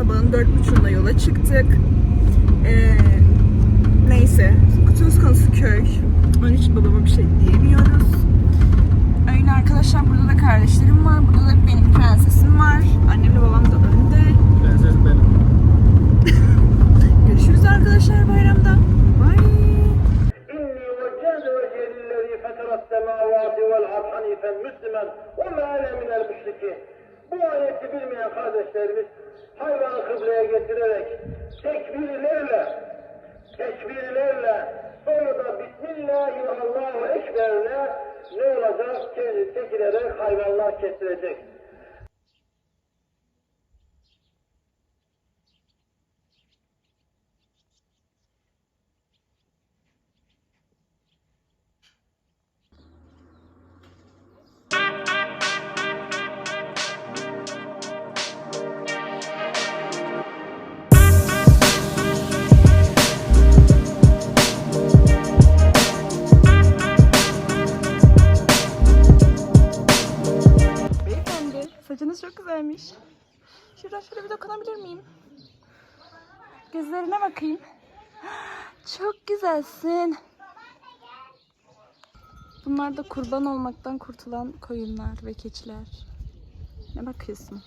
sabahın dört buçuğunda yola çıktık. Ee, neyse. Söz konusu köy. Onun için babama bir şey diyemiyoruz. Öyle arkadaşlar burada da kardeşlerim var. Burada da benim prensesim var. Annemle babam da önde. Prenses benim. Görüşürüz arkadaşlar bayramda. Bye. إني وجهت وجهي للذي فطر السماوات والأرض حنيفا مسلما وما أنا من المشركين. Bu ayeti bilmeyen kardeşlerimiz hayvanı kıbleye getirerek tekbirlerle tekbirlerle sonra da Bismillahi ve Allahu Ekber'le ne olacak? Kendi çekilerek hayvanlar kesilecek. Saçınız çok güzelmiş. Şuradan şöyle bir dokunabilir miyim? Gözlerine bakayım. Çok güzelsin. Bunlar da kurban olmaktan kurtulan koyunlar ve keçiler. Ne bakıyorsun?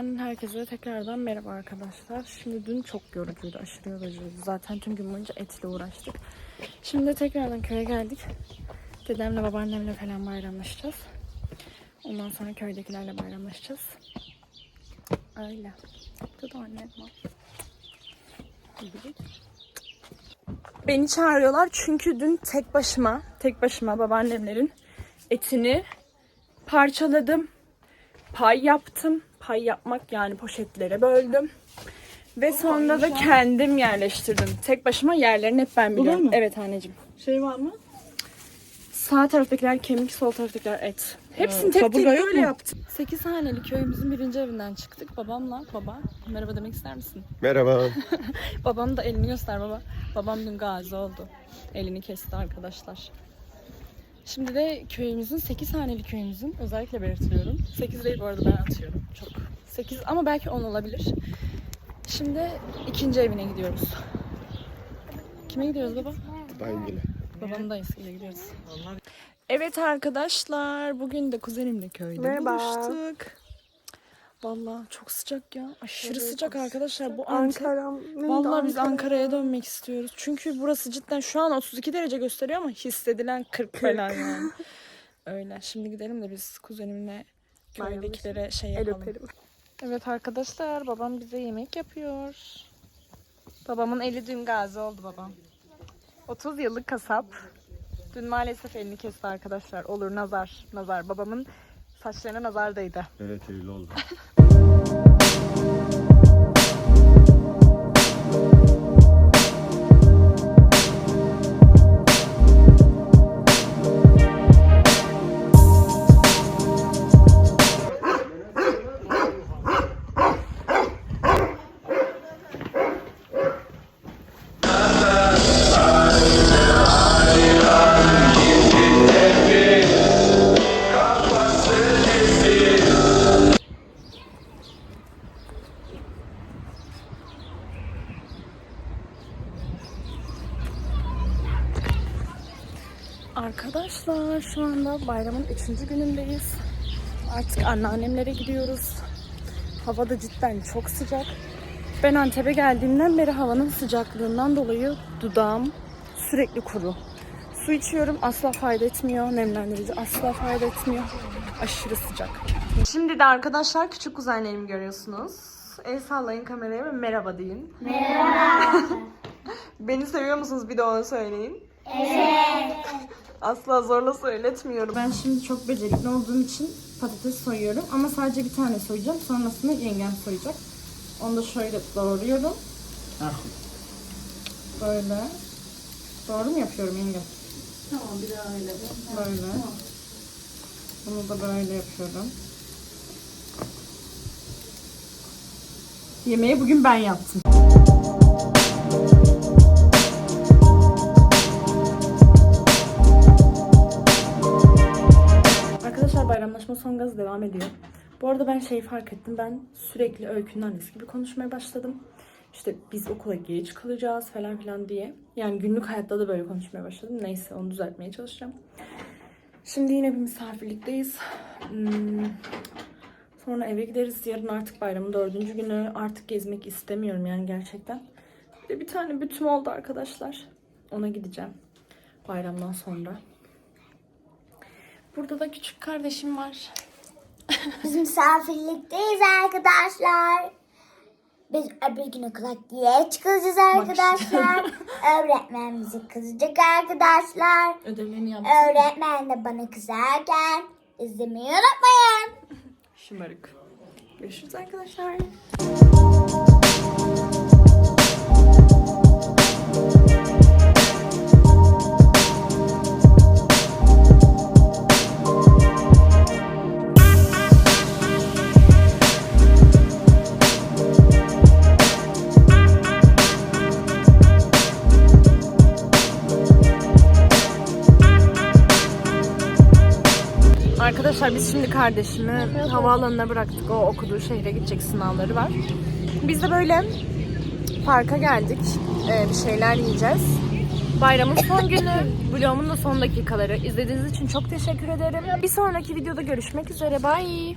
Gününden herkese tekrardan merhaba arkadaşlar. Şimdi dün çok yorucuydu, aşırı yorucuydu. Zaten tüm gün boyunca etle uğraştık. Şimdi tekrardan köye geldik. Dedemle babaannemle falan bayramlaşacağız. Ondan sonra köydekilerle bayramlaşacağız. Öyle. Bu da. Beni çağırıyorlar çünkü dün tek başıma, tek başıma babaannemlerin etini parçaladım pay yaptım. Pay yapmak yani poşetlere böldüm. Ve sonra da kendim yerleştirdim. Tek başıma yerlerini hep ben biliyorum. mu? Evet anneciğim. Şey var mı? Sağ taraftakiler kemik, sol taraftakiler et. Hepsini tek tek kaburga yok böyle mu? yaptım. 8 haneli köyümüzün birinci evinden çıktık. Babamla, baba merhaba demek ister misin? Merhaba. Babam da elini göster baba. Babam dün gazi oldu. Elini kesti arkadaşlar. Şimdi de köyümüzün 8 haneli köyümüzün özellikle belirtiyorum. 8 değil bu arada ben atıyorum. Çok. 8 ama belki 10 olabilir. Şimdi ikinci evine gidiyoruz. Kime gidiyoruz baba? Dayımgile. Babamın dayısıyla gidiyoruz. Evet arkadaşlar bugün de kuzenimle köyde Merhaba. buluştuk. Vallahi çok sıcak ya. Aşırı sıcak arkadaşlar. Bu Antep Ankara'm. Vallahi biz Ankara'ya dönmek istiyoruz. Çünkü burası cidden şu an 32 derece gösteriyor ama hissedilen 40 falan yani. Öyle. Şimdi gidelim de biz kuzenimle köydekilere şey El yapalım. öperim. Evet arkadaşlar babam bize yemek yapıyor. Babamın eli dün gazi oldu babam. 30 yıllık kasap. Dün maalesef elini kesti arkadaşlar. Olur nazar. Nazar. Babamın saçlarına nazar değdi. Evet öyle oldu. Arkadaşlar şu anda bayramın 3. günündeyiz. Artık anneannemlere gidiyoruz. Hava da cidden çok sıcak. Ben Antep'e geldiğimden beri havanın sıcaklığından dolayı dudağım sürekli kuru. Su içiyorum asla fayda etmiyor. Nemlendirici asla fayda etmiyor. Aşırı sıcak. Şimdi de arkadaşlar küçük kuzenlerimi görüyorsunuz. El sallayın kameraya ve merhaba deyin. Merhaba. Beni seviyor musunuz bir de ona söyleyin. Asla zorla söyletmiyorum. Ben şimdi çok becerikli olduğum için patates soyuyorum. Ama sadece bir tane soyacağım. Sonrasını yengem soyacak. Onu da şöyle doğruyorum. Ah. Böyle. Doğru mu yapıyorum yengem? Tamam bir daha öyle. Böyle. Bunu da böyle yapıyorum. Yemeği bugün ben yaptım. Bayramlaşma son gazı devam ediyor. Bu arada ben şeyi fark ettim. Ben sürekli öykünün annesi gibi konuşmaya başladım. İşte biz okula geç kalacağız falan filan diye. Yani günlük hayatta da böyle konuşmaya başladım. Neyse onu düzeltmeye çalışacağım. Şimdi yine bir misafirlikteyiz. Hmm, Sonra eve gideriz. Yarın artık bayramın dördüncü günü. Artık gezmek istemiyorum yani gerçekten. Bir tane bütüm oldu arkadaşlar. Ona gideceğim. Bayramdan sonra. Burada da küçük kardeşim var. Biz misafirlikteyiz arkadaşlar. Biz öbür gün okula geç kalacağız arkadaşlar. Öğretmen bizi kızacak arkadaşlar. Ödevlerini yaptım. Öğretmen de bana kızarken izlemeyi unutmayın. Şımarık. Görüşürüz. Arkadaşlar biz şimdi kardeşimi havaalanına bıraktık. O okuduğu şehre gidecek sınavları var. Biz de böyle parka geldik. Ee, bir şeyler yiyeceğiz. Bayramın son günü, vlogumun da son dakikaları. İzlediğiniz için çok teşekkür ederim. Bir sonraki videoda görüşmek üzere. Bye.